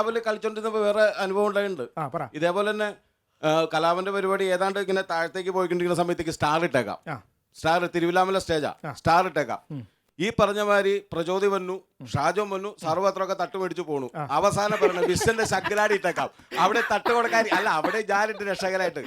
അവർ കളിച്ചോണ്ടിരുന്നപ്പോ വേറെ അനുഭവം ഉണ്ടായിട്ടുണ്ട്. ആ പറ. ഇതേപോലെ തന്നെ ആ, കലാപന്റെ പരിപാടി ഏതാണ്ട് ഇങ്ങനെ താഴത്തേക്ക് പോയിക്കൊണ്ടിരിക്കുന്ന സമയത്തേക്ക് സ്റ്റാർ ഇട്ടേക്കാം. ആ. സ്റ്റാർ തിരുവിലാമല സ്റ്റേജാ സ്റ്റാർ ഇട്ടേക്കാം. ഈ പറഞ്ഞ മാതിരി പ്രചോദി വന്നു ഷാജോൻ വന്നു സർവത്രമൊക്കെ തട്ട് മേടിച്ചു പോണു അവസാനം പറഞ്ഞു വിശ്വന്റെ ശങ്കരാടി ഇട്ടേക്കാം. അവിടെ തട്ട് കൊടുക്കാൻ അല്ല അവിടെ ഞാനിട്ട് രക്ഷകരായിട്ട്.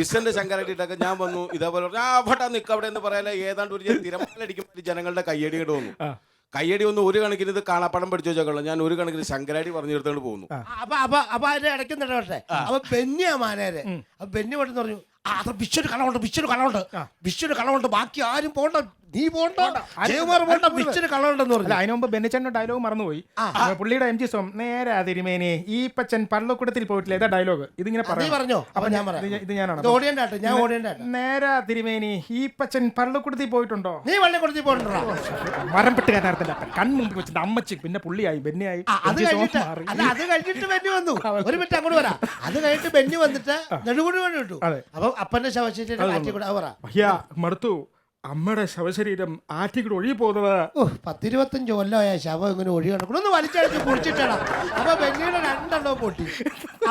വിശ്വന്റെ ശങ്കരാടി ഇട്ടേക്കാം ഞാൻ വന്നു ഇതേപോലെ പറഞ്ഞു, ആ അവിടെ നിൽക്കും അവിടെ എന്ന് പറയാൻ ഏതാണ്ട് ഒരു തിരമാലടിക്കുമ്പോൾ ജനങ്ങളുടെ കയ്യടി ഇടുന്നു വന്നു. കയ്യടി ഒന്ന് ഒരു കണക്കിന് ഇത് കാണാപ്പടം പഠിച്ചു വെച്ചേക്കുള്ളൂ. ഞാൻ ഒരു കണക്കിന് ശങ്കരാടി പറഞ്ഞു എടുത്തോണ്ട് പോകുന്നു. അപ്പൊ അപ്പൊ അപ്പൊ അതിന്റെ ഇടയ്ക്കുന്നുണ്ട് പക്ഷേ. അപ്പൊ ബെന്നിയാ മാനേരെ അപ്പൊ ബെന്നി പെട്ടെന്ന് പറഞ്ഞു "ആ, അത് വിശ്വര് കളമുണ്ട് വിശ്വര് കളമുണ്ട് വിശ്വന് കളമുണ്ട് ബാക്കി ആരും പോണ്ട നീ പോണ്ട. ജയകുമാർ പോണ്ട കളമുണ്ടെന്ന് അല്ല പറഞ്ഞു. അതിനു മുമ്പ് ബെന്നിച്ചന്റെ ഡയലോഗ് മറന്നുപോയി. പുള്ളിയുടെ എം ജി സോം നേരെ തിരുമേനെ ഈ പച്ചൻ പള്ളക്കൂടത്തിൽ പോയിട്ടില്ല. ഇതാ ഡയലോഗ് ഇതിങ്ങനെ പറഞ്ഞോ? അപ്പൊ ഞാൻ ഇത് ഞാനാണ്. ഞാൻ നേരെ തിരുമേനി ഈ പച്ചൻ പള്ളക്കൂടത്തിൽ പോയിട്ടുണ്ടോ? നീ വള്ളിക്കുടത്തിൽ പോയിട്ടുണ്ടോ? മരം പെട്ട് അപ്പൻ കൺമുമ്പിൽ വെച്ചിട്ട് അമ്മച്ചി പിന്നെ പുള്ളിയായി ബെന്നിയായി. അത് കഴിഞ്ഞിട്ട് അത് ബെന്നി വന്നു. ഒരു മിനിറ്റ് അങ്ങോട്ട് വരാം. അത് കഴിഞ്ഞിട്ട് ബെന്നി വന്നിട്ട് നെടുകുടി വേണ്ടി വിട്ടു അപ്പൊ അപ്പന്റെ അയ്യാ മടുത്തു. അമ്മയുടെ ശവശരീരം ആറ്റിക്കൂടെ ഒഴുകി പോകുന്നത് ഓ പത്തിരുപത്തഞ്ച് കൊല്ലമായ ശവം ഇങ്ങനെ ഒഴി കിടക്കണം ഒന്ന് വലിച്ചടിച്ച് കുടിച്ചിട്ടടാ അപ്പൊ ബെന്നിയുടെ രണ്ടെണ്ണം പൊട്ടി.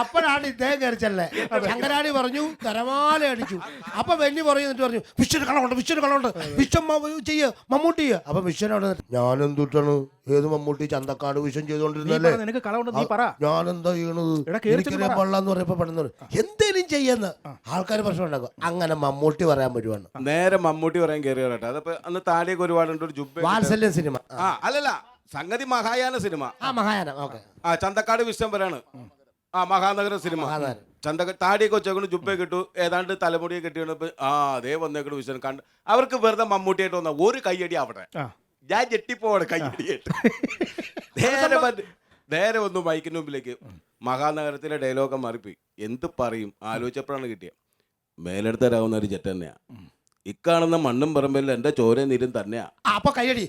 അപ്പോഴാണ് ഇദ്ദേഹം കയറിച്ചല്ലേ ശങ്കരാടി പറഞ്ഞു കരമാല അടിച്ചു. അപ്പൊ ബെന്നി പറഞ്ഞു എന്നിട്ട് പറഞ്ഞു വിശ്വന് കളമുണ്ട് വിശ്വന് കളമുണ്ട് വിശ്വം ചെയ്യ മമ്മൂട്ടി അപ്പൊ വിശ്വനോട് ഞാനെന്തുട്ടാണ്? ഏത് മമ്മൂട്ടി ചന്തക്കാട് വിഷം ചെയ്തോണ്ടിരുന്നല്ലേ നിനക്ക് കളവുണ്ട്? നീ പറ. ഞാനെന്താ ചെയ്യണത്? പള്ളാന്ന് പെടുന്നത് എനിക്കറിയാൻ പറഞ്ഞപ്പോ പെട്ടെന്ന് എന്തേലും ചെയ്യുന്ന. ആൾക്കാർ പ്രശ്നം ഉണ്ടാക്കും. അങ്ങനെ മമ്മൂട്ടി പറയാൻ പറ്റുവാണ് നേരെ മമ്മൂട്ടി പറയാൻ കയറി അതപ്പോ അന്ന് താടിയൊക്കെ ഒരുപാടുണ്ട് ഒരു ജുബ വാത്സല്യം സിനിമ. ആ. അല്ലല്ല. സംഗതി മഹായാന സിനിമ. ആ മഹായാന. ഓക്കെ. ആ ചന്തക്കാട് വിശ്വംബരാണ് ആ മഹാനഗര സിനിമ. ചന്ത താടിയൊക്കെ വെച്ചേക്കണു ജുബെ കിട്ടു ഏതാണ്ട് തലമുടിയെ കെട്ടിയപ്പോ ആ അതേ വന്നേക്കണു വിശ്വൻ കണ്ട് അവർക്ക് വെറുതെ മമ്മൂട്ടിയായിട്ട് വന്ന ഒരു കയ്യടി അവിടെ. ഞാൻ ഞെട്ടിപ്പോവാണ് കയ്യടിയായിട്ട് നേരെ നേരെ ഒന്ന് മൈക്കിന് മുമ്പിലേക്ക്. മഹാനഗരത്തിലെ ഡയലോഗ് മാറിപ്പോയി. എന്ത് പറയും? ആലോചിച്ചപ്പോഴാണ് കിട്ടിയത്. മേലെടുത്ത് തരാവുന്ന ഒരു ജെറ്റ് തന്നെയാ. ഇക്കാണുന്ന മണ്ണും പറമ്പിൽ എന്റെ ചോര നീരും തന്നെയാ. അപ്പൊ കയ്യടി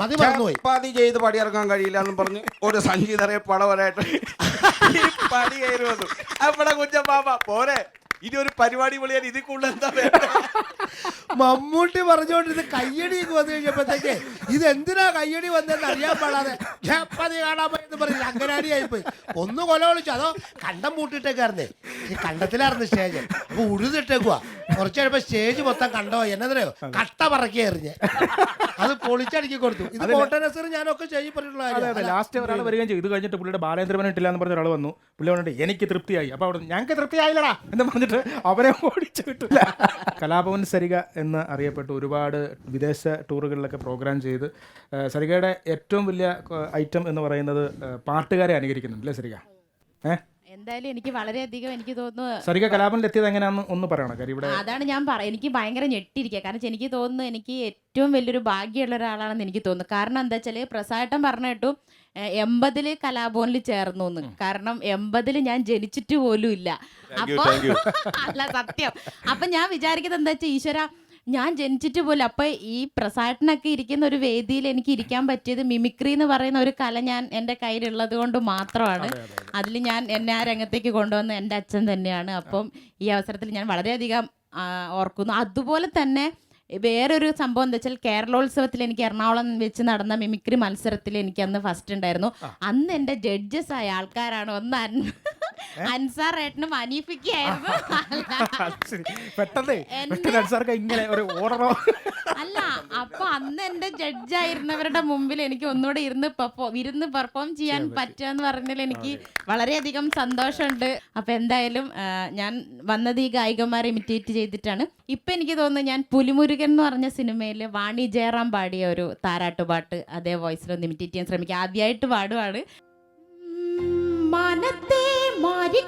മതി മറന്നുപോയി ചപ്പാത്തി ചെയ്ത് പടിയിറങ്ങാൻ കഴിയില്ല എന്ന് പറഞ്ഞ് ഒരു സംഗീതറെ പടവരായിട്ട് പടി കയറി വന്നു. അവിടെ കുഞ്ഞപ്പാപ്പ പോരെ. ഇനി ഒരു പരിപാടി വിളിയാൻ ഇതിൽ കൂടുതൽ എന്താ മമ്മൂട്ടി പറഞ്ഞോണ്ടിരുന്ന കയ്യടി വന്നു കഴിഞ്ഞപ്പോഴത്തേക്ക് ഇത് എന്തിനാ കയ്യടി വന്നതെന്ന് അറിയാൻ പാടാതെ ചപ്പാത്തി കാണാൻ പോയെന്ന് പറഞ്ഞില്ല. അങ്കനാടിയായി പോയി ഒന്ന് കൊല വിളിച്ചു. അതോ കണ്ടം പൂട്ടിട്ടേക്കായിരുന്നേ. ഈ കണ്ടത്തിലായിരുന്നു സ്റ്റേജ്. അപ്പൊ ഉഴുതിട്ടേക്കുവാ. കുറച്ച് കഴിയുമ്പോ സ്റ്റേജ് മൊത്തം കണ്ടോ എന്നതിനെയോ കട്ട പറക്കി എറിഞ്ഞ്. അത് പൊളിച്ചടിക്കി കൊടുത്തു. ഇത് കോട്ടനസർ ഞാനൊക്കെ ചെയ്യപ്പെട്ടിട്ടുള്ള പറഞ്ഞിട്ടുള്ള ലാസ്റ്റ് ഒരാൾ വരികയും ചെയ്തു. ഇത് കഴിഞ്ഞിട്ട് പുള്ളിയുടെ ബാലേന്ദ്രമൻ ഇട്ടില്ല എന്ന് പറഞ്ഞ ഒരാൾ വന്നു. പുള്ളി പറഞ്ഞിട്ട് എനിക്ക് തൃപ്തിയായി. അപ്പൊ അവിടെ ഞങ്ങൾക്ക് തൃപ്തിയായില്ലടാ. എന്ന് പറഞ്ഞിട്ട് അവരെ ഓടിച്ചു കിട്ടില്ല കലാഭവൻ സരിക എന്ന് അറിയപ്പെട്ട് ഒരുപാട് വിദേശ ടൂറുകളിലൊക്കെ പ്രോഗ്രാം ചെയ്ത് സരികയുടെ ഏറ്റവും വലിയ ഐറ്റം എന്ന് പറയുന്നത് പാട്ടുകാരെ അനുകരിക്കുന്നുണ്ട് അല്ലേ സരിക ഏഹ് എന്തായാലും എനിക്ക് വളരെയധികം എനിക്ക് തോന്നുന്നു സരിക ഒന്ന് പറയണം? കാര്യം ഇവിടെ അതാണ് ഞാൻ പറ എനിക്ക് ഭയങ്കര ഞെട്ടിരിക്കുക കാരണം എനിക്ക് തോന്നുന്നു എനിക്ക് ഏറ്റവും വലിയൊരു ഭാഗ്യമുള്ള ഒരാളാണെന്ന് എനിക്ക് തോന്നുന്നു. കാരണം എന്താ വെച്ചാൽ പ്രസാദം പറഞ്ഞ കേട്ടു എൺപതിൽ കലാഭവനിൽ ചേർന്നു എന്ന് കാരണം എൺപതിൽ ഞാൻ ജനിച്ചിട്ട് പോലും ഇല്ല Thank അപ്പൊ അല്ല സത്യം. അപ്പൊ ഞാൻ വിചാരിക്കുന്നത് എന്താ വെച്ചാൽ ഈശ്വര ഞാൻ ജനിച്ചിട്ട് പോലും അപ്പൊ ഈ പ്രസാദനൊക്കെ ഇരിക്കുന്ന ഒരു വേദിയിൽ എനിക്ക് ഇരിക്കാൻ പറ്റിയത് മിമിക്രി എന്ന് പറയുന്ന ഒരു കല ഞാൻ എന്റെ കയ്യിലുള്ളത് കൊണ്ട് മാത്രമാണ്. അതിൽ ഞാൻ എന്നെ ആ രംഗത്തേക്ക് കൊണ്ടുവന്ന എന്റെ അച്ഛൻ തന്നെയാണ്. അപ്പം ഈ അവസരത്തിൽ ഞാൻ വളരെയധികം ഓർക്കുന്നു. അതുപോലെ തന്നെ വേറൊരു സംഭവം എന്താ വെച്ചാൽ കേരളോത്സവത്തിൽ എനിക്ക് എറണാകുളം വെച്ച് നടന്ന മിമിക്രി മത്സരത്തിൽ എനിക്ക് അന്ന് ഫസ്റ്റ് ഉണ്ടായിരുന്നു. അന്ന് എന്റെ ജഡ്ജസ് ആയ ആൾക്കാരാണ് ഒന്ന് അൻ അൻസാർ ഏട്ടനും അനീഫിക്കായിരുന്നു. പെട്ടെന്ന് എന്നെ- പെട്ടെന്ന് അൻസാർക്ക് ഇങ്ങനെ ഒരു ഓർമ്മ അല്ല അപ്പൊ അന്ന് എന്റെ ജഡ്ജായിരുന്നവരുടെ മുമ്പിൽ എനിക്ക് ഒന്നുകൂടെ ഇരുന്ന് ഇരുന്ന് പെർഫോം ചെയ്യാൻ പറ്റുക പറഞ്ഞാൽ എനിക്ക് വളരെയധികം സന്തോഷമുണ്ട്. അപ്പൊ എന്തായാലും ഞാൻ വന്നത് ഈ ഗായികമാരെ ഇമിറ്റേറ്റ് ചെയ്തിട്ടാണ്. ഇപ്പൊ എനിക്ക് തോന്നുന്നു ഞാൻ പുലിമുരുകൻ എന്ന് പറഞ്ഞ സിനിമയിൽ വാണി ജയറാം പാടിയ ഒരു താരാട്ടുപാട്ട് അതേ വോയിസിൽ ഒന്ന് ഇമിറ്റേറ്റ് ചെയ്യാൻ ശ്രമിക്കുക ആദ്യമായിട്ട് പാടുവാണ്. മാനത്തെ മാരിക്കോറുമ്പേ